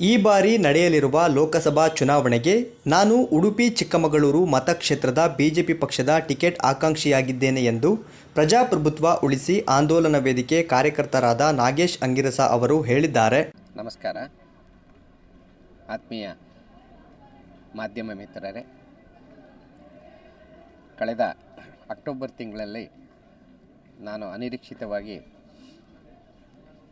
ಈ ಬಾರಿ ನಡೆಯಲಿರುವ ಲೋಕಸಭಾ ಚುನಾವಣೆಗೆ ನಾನು ಉಡುಪಿ, ಚಿಕ್ಕಮಗಳೂರು ಮತಕ್ಷೇತ್ರದ ಬಿಜೆಪಿ ಪಕ್ಷದ ಟಿಕೆಟ್ ಆಕಾಂಕ್ಷಿಯಾಗಿದ್ದೇನೆ ಎಂದು ಪ್ರಜಾಪ್ರಭುತ್ವ ಉಳಿಸಿ ಆಂದೋಲನ ವೇದಿಕೆ ಕಾರ್ಯಕರ್ತರಾದ ನಾಗೇಶ್ ಅಂಗಿರಸ ಅವರು ಹೇಳಿದ್ದಾರೆ. ನಮಸ್ಕಾರ. ಆತ್ಮೀಯ ಮಾಧ್ಯಮ ಮಿತ್ರರೇ, ಕಳೆದ ಅಕ್ಟೋಬರ್ ತಿಂಗಳಲ್ಲಿ ನಾನು ಅನಿರೀಕ್ಷಿತವಾಗಿ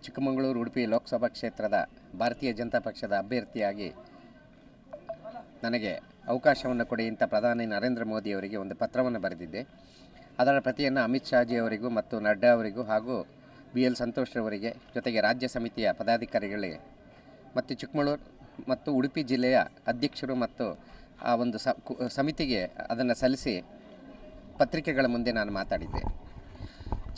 ಚಿಕ್ಕಮಗಳೂರು, ಉಡುಪಿ ಲೋಕಸಭಾ ಕ್ಷೇತ್ರದ ಭಾರತೀಯ ಜನತಾ ಪಕ್ಷದ ಅಭ್ಯರ್ಥಿಯಾಗಿ ನನಗೆ ಅವಕಾಶವನ್ನು ಕೊಡಿ ಅಂತ ಪ್ರಧಾನಿ ನರೇಂದ್ರ ಮೋದಿಯವರಿಗೆ ಒಂದು ಪತ್ರವನ್ನು ಬರೆದಿದ್ದೆ. ಅದರ ಪ್ರತಿಯನ್ನು ಅಮಿತ್ ಶಾಜಿ ಅವರಿಗೂ ಮತ್ತು ನಡ್ಡಾ ಅವರಿಗೂ ಹಾಗೂ ಬಿ ಎಲ್ ಸಂತೋಷ್ ಅವರಿಗೆ ಜೊತೆಗೆ ರಾಜ್ಯ ಸಮಿತಿಯ ಪದಾಧಿಕಾರಿಗಳಿಗೆ ಮತ್ತು ಚಿಕ್ಕಮಗಳೂರು ಮತ್ತು ಉಡುಪಿ ಜಿಲ್ಲೆಯ ಅಧ್ಯಕ್ಷರು ಮತ್ತು ಆ ಒಂದು ಸಮಿತಿಗೆ ಅದನ್ನು ಸಲ್ಲಿಸಿ ಪತ್ರಿಕೆಗಳ ಮುಂದೆ ನಾನು ಮಾತಾಡಿದ್ದೆ.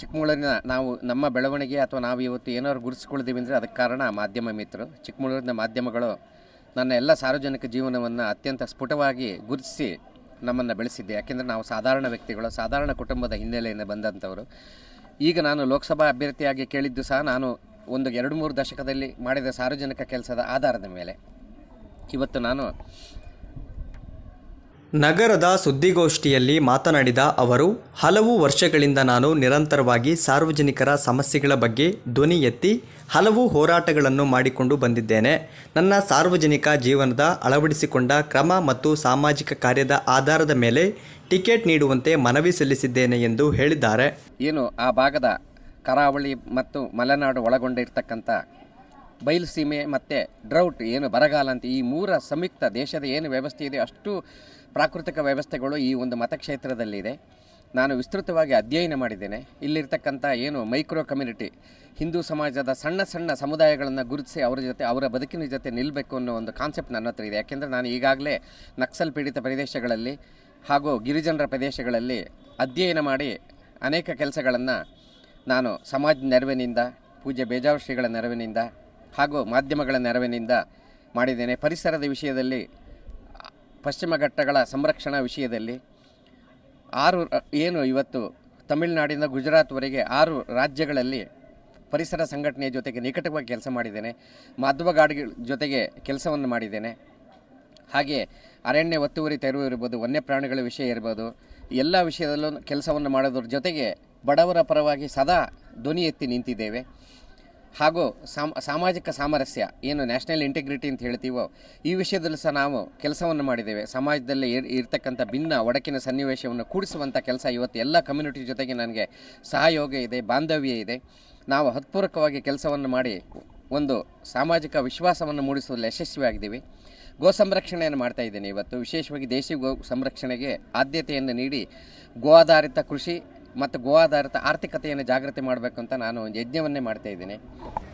ಚಿಕ್ಕಮಗಳೂರಿನ ನಾವು ನಮ್ಮ ಬೆಳವಣಿಗೆ ಅಥವಾ ನಾವು ಇವತ್ತು ಏನಾದ್ರು ಗುರುತಿಸ್ಕೊಳ್ತೀವಿ ಅಂದರೆ ಅದಕ್ಕೆ ಕಾರಣ ಮಾಧ್ಯಮ ಮಿತ್ರರು. ಚಿಕ್ಕಮಗಳೂರಿನ ಮಾಧ್ಯಮಗಳು ನನ್ನ ಎಲ್ಲ ಸಾರ್ವಜನಿಕ ಜೀವನವನ್ನು ಅತ್ಯಂತ ಸ್ಫುಟವಾಗಿ ಗುರುತಿಸಿ ನಮ್ಮನ್ನು ಬೆಳೆಸಿದ್ದೆ ಯಾಕೆಂದರೆ ನಾವು ಸಾಧಾರಣ ವ್ಯಕ್ತಿಗಳು, ಸಾಧಾರಣ ಕುಟುಂಬದ ಹಿನ್ನೆಲೆಯಿಂದ ಬಂದಂಥವರು. ಈಗ ನಾನು ಲೋಕಸಭಾ ಅಭ್ಯರ್ಥಿಯಾಗಿ ಕೇಳಿದ್ದು ಸಹ ನಾನು ಒಂದು ಎರಡು ಮೂರು ದಶಕದಲ್ಲಿ ಮಾಡಿದ ಸಾರ್ವಜನಿಕ ಕೆಲಸದ ಆಧಾರದ ಮೇಲೆ. ಇವತ್ತು ನಾನು ನಗರದ ಸುದ್ದಿಗೋಷ್ಠಿಯಲ್ಲಿ ಮಾತನಾಡಿದ ಅವರು, ಹಲವು ವರ್ಷಗಳಿಂದ ನಾನು ನಿರಂತರವಾಗಿ ಸಾರ್ವಜನಿಕರ ಸಮಸ್ಯೆಗಳ ಬಗ್ಗೆ ಧ್ವನಿ ಎತ್ತಿ ಹಲವು ಹೋರಾಟಗಳನ್ನು ಮಾಡಿಕೊಂಡು ಬಂದಿದ್ದೇನೆ. ನನ್ನ ಸಾರ್ವಜನಿಕ ಜೀವನದ ಅಳವಡಿಸಿಕೊಂಡ ಕ್ರಮ ಮತ್ತು ಸಾಮಾಜಿಕ ಕಾರ್ಯದ ಆಧಾರದ ಮೇಲೆ ಟಿಕೆಟ್ ನೀಡುವಂತೆ ಮನವಿ ಸಲ್ಲಿಸಿದ್ದೇನೆ ಎಂದು ಹೇಳಿದ್ದಾರೆ. ಏನು ಆ ಭಾಗದ ಕರಾವಳಿ ಮತ್ತು ಮಲೆನಾಡು ಒಳಗೊಂಡಿರ್ತಕ್ಕಂಥ ಬಯಲು ಸೀಮೆ ಮತ್ತು ಡ್ರೌಟ್ ಏನು ಬರಗಾಲ ಅಂತ ಈ ಮೂರ ಸಂಯುಕ್ತ ದೇಶದ ಏನು ವ್ಯವಸ್ಥೆ ಇದೆ ಅಷ್ಟು ಪ್ರಾಕೃತಿಕ ವ್ಯವಸ್ಥೆಗಳು ಈ ಒಂದು ಮತಕ್ಷೇತ್ರದಲ್ಲಿದೆ. ನಾನು ವಿಸ್ತೃತವಾಗಿ ಅಧ್ಯಯನ ಮಾಡಿದ್ದೇನೆ. ಇಲ್ಲಿರ್ತಕ್ಕಂಥ ಏನು ಮೈಕ್ರೋ ಕಮ್ಯುನಿಟಿ, ಹಿಂದೂ ಸಮಾಜದ ಸಣ್ಣ ಸಣ್ಣ ಸಮುದಾಯಗಳನ್ನು ಗುರುತಿಸಿ ಅವರ ಜೊತೆ, ಅವರ ಬದುಕಿನ ಜೊತೆ ನಿಲ್ಲಬೇಕು ಅನ್ನೋ ಒಂದು ಕಾನ್ಸೆಪ್ಟ್ ನನ್ನ ಹತ್ರ ಇದೆ. ಯಾಕೆಂದರೆ ನಾನು ಈಗಾಗಲೇ ನಕ್ಸಲ್ ಪೀಡಿತ ಪ್ರದೇಶಗಳಲ್ಲಿ ಹಾಗೂ ಗಿರಿಜನರ ಪ್ರದೇಶಗಳಲ್ಲಿ ಅಧ್ಯಯನ ಮಾಡಿ ಅನೇಕ ಕೆಲಸಗಳನ್ನು ನಾನು ಸಮಾಜ ನೆರವಿನಿಂದ, ಪೂಜ್ಯ ಬೇಜಾವಶ್ರೀಗಳ ನೆರವಿನಿಂದ ಹಾಗೂ ಮಾಧ್ಯಮಗಳ ನೆರವಿನಿಂದ ಮಾಡಿದ್ದೇನೆ. ಪರಿಸರದ ವಿಷಯದಲ್ಲಿ ಪಶ್ಚಿಮ ಘಟ್ಟಗಳ ಸಂರಕ್ಷಣಾ ವಿಷಯದಲ್ಲಿ ಆರು, ಏನು ಇವತ್ತು ತಮಿಳುನಾಡಿನ ಗುಜರಾತ್ವರೆಗೆ ಆರು ರಾಜ್ಯಗಳಲ್ಲಿ ಪರಿಸರ ಸಂಘಟನೆಯ ಜೊತೆಗೆ ನಿಕಟವಾಗಿ ಕೆಲಸ ಮಾಡಿದ್ದೇನೆ. ಗಾಡಿಗಳ ಜೊತೆಗೆ ಕೆಲಸವನ್ನು ಮಾಡಿದ್ದೇನೆ. ಹಾಗೆ ಅರಣ್ಯ ಒತ್ತುವರಿ ತೆರವು ಇರ್ಬೋದು, ವನ್ಯಪ್ರಾಣಿಗಳ ವಿಷಯ ಇರ್ಬೋದು, ಎಲ್ಲ ವಿಷಯದಲ್ಲೂ ಕೆಲಸವನ್ನು ಮಾಡೋದ್ರ ಜೊತೆಗೆ ಬಡವರ ಪರವಾಗಿ ಸದಾ ಧ್ವನಿ ಎತ್ತಿ ನಿಂತಿದ್ದೇವೆ. ಹಾಗೂ ಸಾಮ್, ಸಾಮಾಜಿಕ ಸಾಮರಸ್ಯ, ಏನು ನ್ಯಾಷನಲ್ ಇಂಟಿಗ್ರಿಟಿ ಅಂತ ಹೇಳ್ತೀವೋ, ಈ ವಿಷಯದಲ್ಲೂ ಸಹ ನಾವು ಕೆಲಸವನ್ನು ಮಾಡಿದ್ದೇವೆ. ಸಮಾಜದಲ್ಲಿ ಇರ್- ಇರ್ತಕ್ಕಂಥ ಭಿನ್ನ ಒಡಕಿನ ಸನ್ನಿವೇಶವನ್ನು ಕೂಡಿಸುವಂಥ ಕೆಲಸ ಇವತ್ತು ಎಲ್ಲ ಕಮ್ಯುನಿಟಿ ಜೊತೆಗೆ ನನಗೆ ಸಹಯೋಗ ಇದೆ, ಬಾಂಧವ್ಯ ಇದೆ. ನಾವು ಹತ್ಪೂರ್ವಕವಾಗಿ ಕೆಲಸವನ್ನು ಮಾಡಿ ಒಂದು ಸಾಮಾಜಿಕ ವಿಶ್ವಾಸವನ್ನು ಮೂಡಿಸುವಲ್ಲಿ ಯಶಸ್ವಿಯಾಗಿದ್ದೀವಿ. ಗೋ ಸಂರಕ್ಷಣೆಯನ್ನು ಮಾಡ್ತಾ ಇದ್ದೇನೆ ಇವತ್ತು. ವಿಶೇಷವಾಗಿ ದೇಶಿ ಗೋ ಸಂರಕ್ಷಣೆಗೆ ಆದ್ಯತೆಯನ್ನು ನೀಡಿ ಗೋ ಆಧಾರಿತ ಕೃಷಿ ಮತ್ತು ಆಧಾರಿತ ಆರ್ಥಿಕತೆಯನ್ನು ಜಾಗೃತಿ ಮಾಡಬೇಕು ಅಂತ ನಾನು ಒಂದು ಯಜ್ಞವನ್ನೇ ಮಾಡ್ತಾ ಇದ್ದೀನಿ.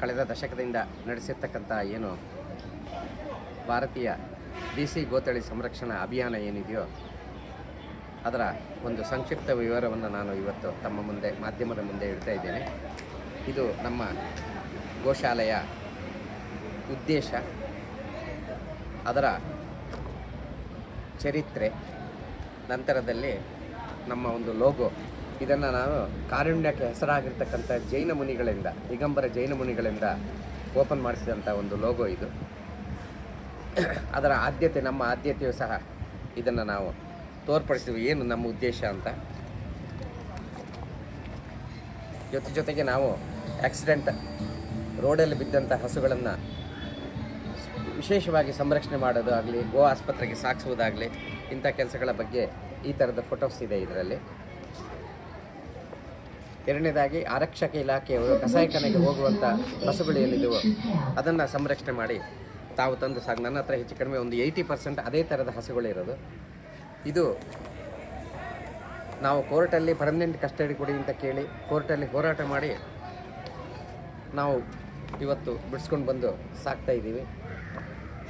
ಕಳೆದ ದಶಕದಿಂದ ನಡೆಸಿರ್ತಕ್ಕಂಥ ಏನು ಭಾರತೀಯ ದೇಸಿ ಗೋತಳಿ ಸಂರಕ್ಷಣಾ ಅಭಿಯಾನ ಏನಿದೆಯೋ ಅದರ ಒಂದು ಸಂಕ್ಷಿಪ್ತ ವಿವರವನ್ನು ನಾನು ಇವತ್ತು ತಮ್ಮ ಮುಂದೆ, ಮಾಧ್ಯಮದ ಮುಂದೆ ಇಡ್ತಾ ಇದ್ದೇನೆ. ಇದು ನಮ್ಮ ಗೋಶಾಲೆಯ ಉದ್ದೇಶ. ಅದರ ಚರಿತ್ರೆ. ನಂತರದಲ್ಲಿ ನಮ್ಮ ಒಂದು ಲೋಗೋ ಇದನ್ನು ನಾವು ಕಾರುಣ್ಯಕ್ಕೆ ಹೆಸರಾಗಿರ್ತಕ್ಕಂಥ ಜೈನ ಮುನಿಗಳಿಂದ, ದಿಗಂಬರ ಜೈನ ಮುನಿಗಳಿಂದ ಓಪನ್ ಮಾಡಿಸಿದಂಥ ಒಂದು ಲೋಗೋ ಇದು. ಅದರ ಆದ್ಯತೆ, ನಮ್ಮ ಆದ್ಯತೆಯು ಸಹ ಇದನ್ನು ನಾವು ತೋರ್ಪಡಿಸಿದ್ವಿ. ಏನು ನಮ್ಮ ಉದ್ದೇಶ ಅಂತ? ಜೊತೆ ಜೊತೆಗೆ ನಾವು ಆಕ್ಸಿಡೆಂಟ್ ರೋಡಲ್ಲಿ ಬಿದ್ದಂಥ ಹಸುಗಳನ್ನು ವಿಶೇಷವಾಗಿ ಸಂರಕ್ಷಣೆ ಮಾಡೋದು ಆಗಲಿ ಗೋ ಆಸ್ಪತ್ರೆಗೆ ಸಾಗಿಸುವುದಾಗಲಿ ಇಂಥ ಕೆಲಸಗಳ ಬಗ್ಗೆ ಈ ಥರದ ಫೋಟೋಸ್ ಇದೆ ಇದರಲ್ಲಿ. ಎರಡನೇದಾಗಿ ಆರಕ್ಷಕ ಇಲಾಖೆಯವರು ಕಸಾಯಿಖಾನೆಗೆ ಹೋಗುವಂಥ ಬಸ್ಸುಗಳು ಏನಿದ್ದವು ಅದನ್ನು ಸಂರಕ್ಷಣೆ ಮಾಡಿ ತಾವು ತಂದು ಸಾಕು. ನನ್ನ ಹತ್ರ ಹೆಚ್ಚು ಕಡಿಮೆ ಒಂದು ಏಯ್ಟಿ ಪರ್ಸೆಂಟ್ ಅದೇ ಥರದ ಹಸುಗಳಿರೋದು ಇದು ನಾವು ಕೋರ್ಟಲ್ಲಿ ಪರ್ಮನೆಂಟ್ ಕಸ್ಟಡಿ ಕೊಡಿ ಅಂತ ಕೇಳಿ ಕೋರ್ಟಲ್ಲಿ ಹೋರಾಟ ಮಾಡಿ ನಾವು ಇವತ್ತು ಬಿಡಿಸ್ಕೊಂಡು ಬಂದು ಸಾಕ್ತಾ ಇದ್ದೀವಿ.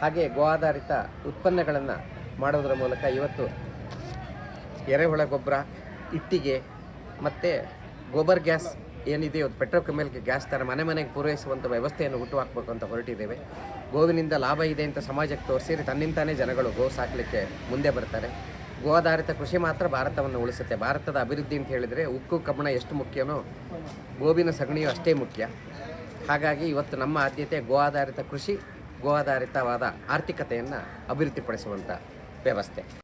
ಹಾಗೆ ಗೋ ಆಧಾರಿತ ಉತ್ಪನ್ನಗಳನ್ನು ಮಾಡೋದ್ರ ಮೂಲಕ ಇವತ್ತು ಎರೆಹುಳ ಗೊಬ್ಬರ, ಇಟ್ಟಿಗೆ ಮತ್ತು ಗೋಬರ್ ಗ್ಯಾಸ್ ಏನಿದೆಯೋ ಪೆಟ್ರೋಕೆಮಿಕಲ್ ಗ್ಯಾಸ್ ಥರ ಮನೆ ಮನೆಗೆ ಪೂರೈಸುವಂಥ ವ್ಯವಸ್ಥೆಯನ್ನು ಹುಟ್ಟುಹಾಕಬೇಕು ಅಂತ ಹೊರಟಿದ್ದೇವೆ. ಗೋವಿನಿಂದ ಲಾಭ ಇದೆ ಅಂತ ಸಮಾಜಕ್ಕೆ ತೋರಿಸಿ ತನ್ನಿಂತಾನೇ ಜನಗಳು ಗೋ ಸಾಕಲಿಕ್ಕೆ ಮುಂದೆ ಬರ್ತಾರೆ. ಗೋ ಆಧಾರಿತ ಕೃಷಿ ಮಾತ್ರ ಭಾರತವನ್ನು ಉಳಿಸುತ್ತೆ. ಭಾರತದ ಅಭಿವೃದ್ಧಿ ಅಂತ ಹೇಳಿದರೆ ಉಕ್ಕು, ಕಬ್ಬಣ ಎಷ್ಟು ಮುಖ್ಯನೋ, ಗೋವಿನ ಸಗಣಿಯು ಅಷ್ಟೇ ಮುಖ್ಯ. ಹಾಗಾಗಿ ಇವತ್ತು ನಮ್ಮ ಆದ್ಯತೆ ಗೋ ಆಧಾರಿತ ಕೃಷಿ ಗೋ ಆಧಾರಿತವಾದ ಆರ್ಥಿಕತೆಯನ್ನು ಅಭಿವೃದ್ಧಿಪಡಿಸುವಂಥ ವ್ಯವಸ್ಥೆ.